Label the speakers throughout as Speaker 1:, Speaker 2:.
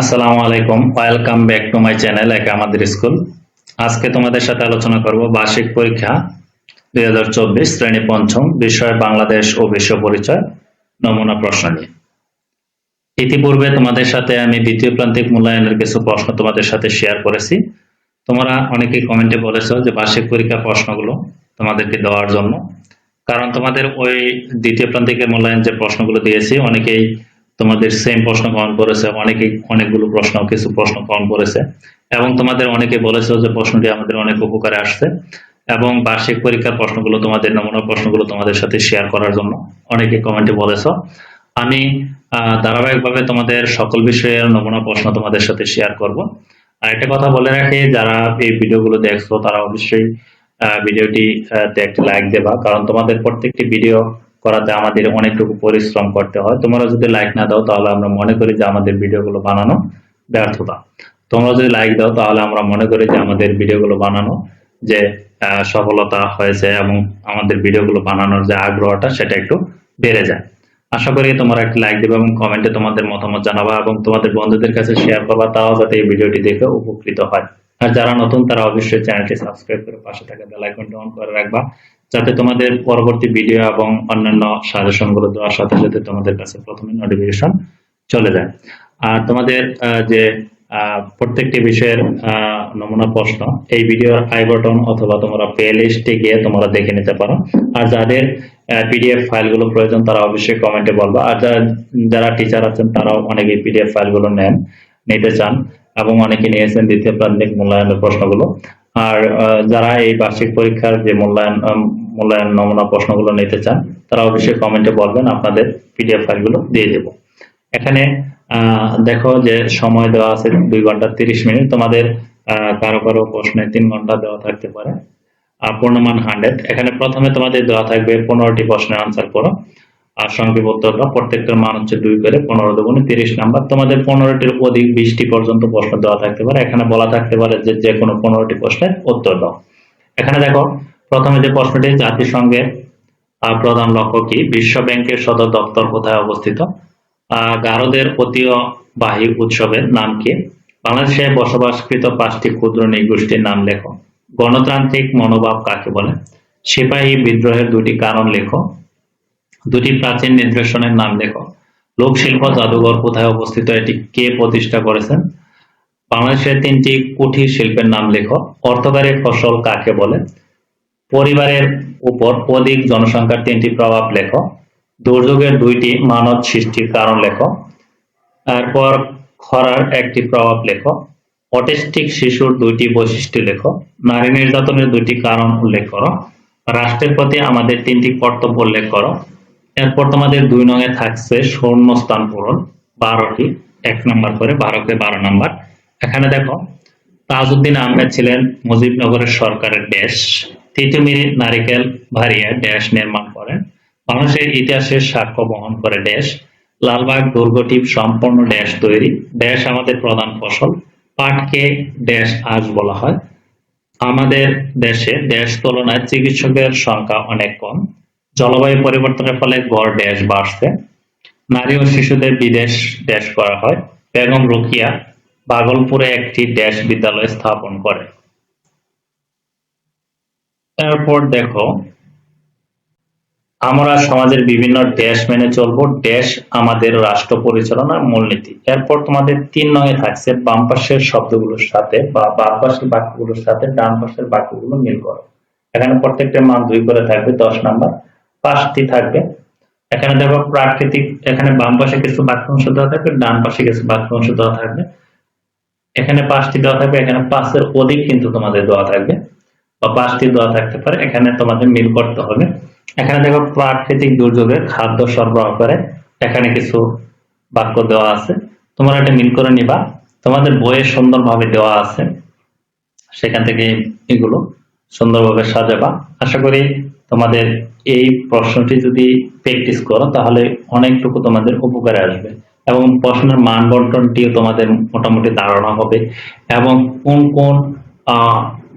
Speaker 1: আসসালামু আলাইকুম। Welcome back to my channel একে আমাদের স্কুল। আজকে তোমাদের সাথে আলোচনা করব বার্ষিক পরীক্ষা দুই হাজার চব্বিশ শ্রেণি পঞ্চম বিষয় বাংলাদেশ ও বিশ্ব পরিচয় নমুনা প্রশ্ন নিয়ে। ইতিপূর্বে তোমাদের সাথে আমি দ্বিতীয় প্রান্তিক মূল্যায়নের কিছু প্রশ্ন তোমাদের সাথে শেয়ার করেছি। তোমরা অনেকেই কমেন্টে বলেছ যে বার্ষিক পরীক্ষা প্রশ্নগুলো তোমাদেরকে দেওয়ার জন্য। কারণ তোমাদের ওই দ্বিতীয় প্রান্তিকের মূল্যায়ন যে প্রশ্নগুলো দিয়েছি, অনেকেই তোমাদের সেম প্রশ্ন গ্রহণ করেছে, অনেকেই অনেকগুলো প্রশ্ন, কিছু প্রশ্ন গ্রহণ করেছে এবং তোমাদের অনেকে বলেছে যে প্রশ্নটি আমাদের অনেক উপকারে আসছে এবং বার্ষিক পরীক্ষার প্রশ্নগুলো তোমাদের নমুনা প্রশ্নগুলো তোমাদের সাথে শেয়ার করার জন্য অনেকে কমেন্টে বলেছ। আমি ধারাবাহিকভাবে তোমাদের সকল বিষয়ের নমুনা প্রশ্ন তোমাদের সাথে শেয়ার করব। আর একটা কথা বলে রাখি, যারা এই ভিডিওগুলো দেখছ তারা অবশ্যই ভিডিওটি একটি লাইক দেবা, কারণ তোমাদের প্রত্যেকটি ভিডিও করাতে আমাদের অনেকটুকু পরিশ্রম করতে হয়। তোমরা যদি লাইক না দাও, তাহলে আমরা মনে করি যে আমাদের ভিডিওগুলো বানানো ব্যর্থতা। তোমরা যদি লাইক দাও, তাহলে আমরা মনে করি যে আমাদের ভিডিওগুলো বানানো যে সফলতা হয়েছে এবং আমাদের ভিডিওগুলো বানানোর যে আগ্রহটা, সেটা একটু বেড়ে যায়। আশা করি তোমরা একটা লাইক দেবে এবং কমেন্টে তোমাদের মতামত জানাবা এবং তোমাদের বন্ধুদের কাছে শেয়ার করবা, তাও যাতে এই ভিডিওটি দেখে উপকৃত হয়। আর যারা নতুন, তারা অবশ্যই চ্যানেলটি সাবস্ক্রাইব করে পাশে থাকা বেল আইকনটি অন করে রাখবা, যাতে তোমাদের পরবর্তী ভিডিও এবং অন্যান্য সাজেশনগুলো দেওয়ার সাথে সাথে তোমাদের কাছে প্রথমে নোটিফিকেশন চলে যায়। আর তোমাদের যে প্রত্যেকটি বিষয়ের নমুনা প্রশ্ন, এই ভিডিওর আই বাটন অথবা তোমরা প্লে লিস্টে গিয়ে তোমরা দেখে নিতে পারো। আর যাদের পিডিএফ ফাইলগুলো প্রয়োজন, তারা অবশ্যই কমেন্টে বলবা। আর যারা যারা টিচার আছেন, তারাও অনেকে পিডিএফ ফাইলগুলো নেন, নিতে চান। এবং অনেকে নিয়েছেন দ্বিতীয় প্রান্তিক মূল্যায়নের প্রশ্নগুলো। আর যারা এই বার্ষিক পরীক্ষার যে মূল্যায়ন মূল্যায়ন নমুনা প্রশ্নগুলো নিতে চান তারা অবশ্যই কমেন্টে বলবেন, আপনাদের পিডিএফ ফাইলগুলো দিয়ে দেবো। এখানে দেখো যে সময় দেওয়া আছে দুই ঘণ্টা তিরিশ মিনিট। তোমাদের কারও কারও প্রশ্নে তিন ঘণ্টা দেওয়া থাকতে পারে। আর পূর্ণমান হান্ড্রেড। এখানে প্রথমে তোমাদের দেওয়া থাকবে পনেরোটি প্রশ্নের আনসার করো। আর সংক্ষেপ উত্তরটা প্রত্যেকটার মান হচ্ছে দুই করে, পনেরো দুগুণে তিরিশ নাম্বার। তোমাদের পনেরোটির অধিক বিশটি পর্যন্ত প্রশ্ন দেওয়া থাকতে পারে। এখানে বলা থাকতে পারে যে যে কোনো পনেরোটি প্রশ্নের উত্তর দাও। এখানে দেখো, প্রথমে যে প্রশ্নটি জাতিসংঘের প্রধান লক্ষ্য কি? বিশ্ব ব্যাংকের সদর দপ্তর কোথায় অবস্থিত? গারোদের ঐতিহ্যবাহী উৎসবের নাম কি? বাংলাদেশে বসবাসকৃত পাঁচটি ক্ষুদ্র নৃগোষ্ঠীর নাম লেখো। গণতান্ত্রিক মনোভাব কাকে বলে? সিপাহী বিদ্রোহের দুটি কারণ লেখো। দুটি প্রাচীন নিদর্শনের নাম লেখো। লোকশিল্প জাদুঘর কোথায় অবস্থিত, এটি কে প্রতিষ্ঠা করেছেন? বাংলাদেশের তিনটি কুঠির শিল্পের নাম লেখো। অর্থকারী ফসল কাকে বলে? পরিবারের উপর অধিক জনসংখ্যার তিনটি প্রভাব লেখো। দুর্যোগের দুইটি মানব সৃষ্টির কারণ লেখো। তারপর খরার একটি প্রভাব লেখো। অটিস্টিক শিশুর দুইটি বৈশিষ্ট্য লেখো। নারী নির্যাতনের দুইটি কারণ উল্লেখ করো। রাষ্ট্রের প্রতি আমাদের তিনটি কর্তব্য উল্লেখ করো। এরপর তোমাদের দুই নঙে থাকছে শূন্য স্থান পূরণ, বারোটি, এক নাম্বার করে বারোকে বারো নাম্বার। এখানে দেখো, তাজউদ্দিন আহমেদ ছিলেন মুজিবনগরের সরকারের দেশ তিতুমিরি নারিকেল ভারিয়া ড্যাশ নির্মাণ করেন। বাংলাদেশের ইতিহাসের সাক্ষ্য বহন করে ড্যাশ লালবাগ দুর্গটি সম্পূর্ণ ড্যাশ তৈরি ড্যাশ আমাদের প্রধান ফসল, পাটকে ড্যাশ আজ বলা হয়। আমাদের দেশে দেশ তুলনায় চিকিৎসকের সংখ্যা অনেক কম। জলবায়ু পরিবর্তনের ফলে গড় ড্যাশ বাড়ছে। নারী ও শিশুদের বিদেশ ড্যাশ করা হয়। বেগম রোকিয়া ভাগলপুরে একটি ড্যাশ বিদ্যালয় স্থাপন করে। এরপর দেখো, আমরা সমাজের বিভিন্ন ড্যাশ মেনে চলবো। ড্যাশ আমাদের রাষ্ট্র পরিচালনার মূলনীতি। এরপর তোমাদের তিন নয় থাকছে বাম পাশের শব্দগুলোর সাথে বা বাম পাশের বাক্যগুলোর সাথে ডান পাশের বাক্যগুলো মিল করো। এখানে প্রত্যেকটা মান দুই করে থাকবে, দশ নাম্বার। পাঁচটি থাকবে। এখানে দেখো প্রাকৃতিক, এখানে বাম পাশে কিছু বাক্যাংশ দেওয়া থাকবে, ডান পাশে কিছু বাক্যাংশ দেওয়া থাকবে। এখানে পাঁচটি দেওয়া থাকবে, এখানে পাঁচের অধিক কিন্তু তোমাদের দেওয়া থাকবে, বা পাঁচটি দেওয়া থাকতে পারে, এখানে তোমাদের মিল করতে হবে। এখানে দেখো প্রাকৃতিক দুর্যোগে খাদ্য সরবরাহ করে, এখানে কিছু বাক্য দেওয়া আছে। তোমরা এটা মিল করে নিবা। তোমাদের বইয়ে সুন্দরভাবে দেওয়া আছে। সেখান থেকে এগুলো সুন্দরভাবে সাজাবা। আশা করি তোমাদের এই প্রশ্নটি যদি প্র্যাকটিস করো, তাহলে অনেকটুকু তোমাদের উপকারে আসবে। এবং প্রশ্নের মান বন্টনটিও তোমাদের মোটামুটি ধারণা হবে। এবং কোন কোন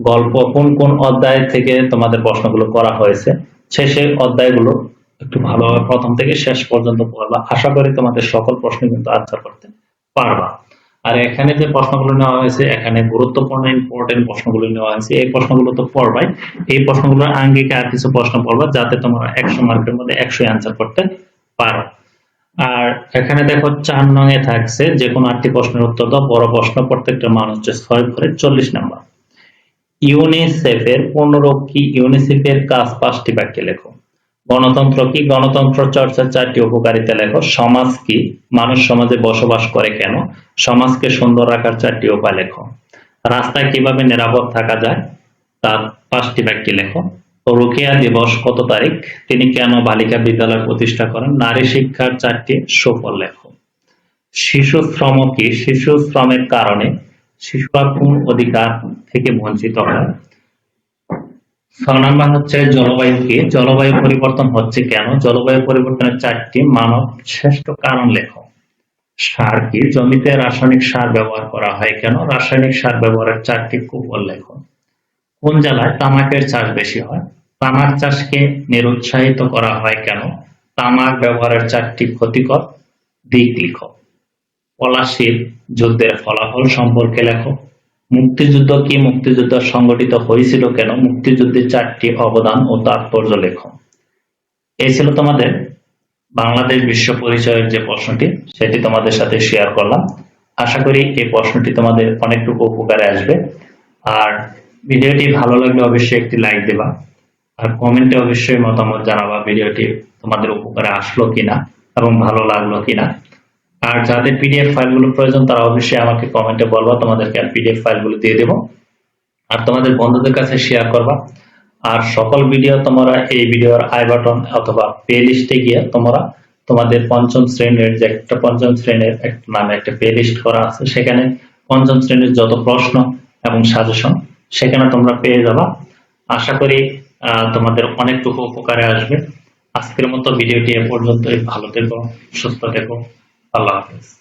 Speaker 1: গল্প, কোন কোন অধ্যায় থেকে তোমাদের প্রশ্নগুলো করা হয়েছে সেই অধ্যায়গুলো একটু ভালোভাবে প্রথম থেকে শেষ পর্যন্ত পড়বা। আশা করি তোমাদের সকল প্রশ্ন কিন্তু আনসার করতে পারবা। আর এখানে যে প্রশ্নগুলো নেওয়া হয়েছে, এখানে গুরুত্বপূর্ণ ইম্পর্টেন্ট প্রশ্নগুলো নেওয়া হয়েছে। এই প্রশ্নগুলো তো পড়বাই। এই প্রশ্নগুলোর আঙ্গিকে আর কিছু প্রশ্ন পড়বা যাতে তোমরা একশো মার্কের মধ্যে একশো অ্যান্সার করতে পারো। আর এখানে দেখো, চার নং এ থাকছে যে কোনো আটটি প্রশ্নের উত্তর দাও। বড় প্রশ্ন, প্রত্যেকটা মান হচ্ছে ছয় করে চল্লিশ নাম্বার। ইউনিসেফের পূর্ণরক্ষী ইউনিসেফের কাজ পাঁচটি বাক্যে লেখো। গণতন্ত্র কি? গণতন্ত্র চর্চার চারটি উপকারিতা লেখো। সমাজ কি? মানুষ সমাজে বসবাস করে কেন? সমাজকে সুন্দর রাখার চারটি উপায় লেখো। রাস্তায় কীভাবে নিরাপদ থাকা যায়? তার পাঁচটি বাক্যে লেখো। রুকিয়া দিবস কত তারিখ? তিনি কেন বালিকা বিদ্যালয় প্রতিষ্ঠা করেন? নারী শিক্ষার চারটি সুফল লেখো। শিশু শ্রম কি? শিশু শ্রমের কারণে শিশুরা কোন অধিকার থেকে বঞ্চিত হয়? ছ নাম্বার হচ্ছে জলবায়ু কি জলবায়ু পরিবর্তন হচ্ছে কেন? জলবায়ু পরিবর্তনের চারটি মানব শ্রেষ্ঠ কারণ লেখো। সার কি? জমিতে রাসায়নিক সার ব্যবহার করা হয় কেন? রাসায়নিক সার ব্যবহারের চারটি কুফল লেখো। কোন জেলায় তামাকের চাষ বেশি হয়? তামাক চাষকে নিরুৎসাহিত করা হয় কেন? তামাক ব্যবহারের চারটি ক্ষতিকর দিক লিখো। পলাশির যুদ্ধের ফলাফল সম্পর্কে লেখো। মুক্তিযুদ্ধ কি মুক্তিযুদ্ধ সংগঠিত হয়েছিল কেন? মুক্তিযুদ্ধের চারটি অবদান ও তাৎপর্য লেখো। এই ছিল তোমাদের বাংলাদেশ বিশ্ব পরিচয়ের যে প্রশ্নটি, সেটি তোমাদের সাথে শেয়ার করলাম। আশা করি এই প্রশ্নটি তোমাদের অনেকটুকু উপকারে আসবে। আর ভিডিওটি ভালো লাগলে অবশ্যই একটি লাইক দেবা। আর কমেন্টে অবশ্যই মতামত জানাবা ভিডিওটি তোমাদের উপকারে আসলো কিনা এবং ভালো লাগল কিনা। আর যাদের পিডিএফ ফাইলগুলো প্রয়োজন, তারা অবশ্যই আমাকে কমেন্টে বলবা, তোমাদেরকে আমি পিডিএফ ফাইলগুলো দিয়ে দেবো। আর তোমাদের বন্ধুদের কাছে শেয়ার করবা। আর সকল ভিডিও তোমরা এই ভিডিওর আই বাটন অথবা প্লে লিস্টে গিয়ে তোমরা তোমাদের পঞ্চম শ্রেণির যে একটা পঞ্চম শ্রেণির একটা নামে একটা প্লে লিস্ট করা আছে, সেখানে পঞ্চম শ্রেণির যত প্রশ্ন এবং সাজেশন সেখানে তোমরা পেয়ে যাবা। আশা করি তোমাদের অনেকটুকু উপকারে আসবে। আজকের মতো ভিডিওটি এ পর্যন্তই। ভালো থেকো, সুস্থ থেকো। আল্লাহ হাফেজ।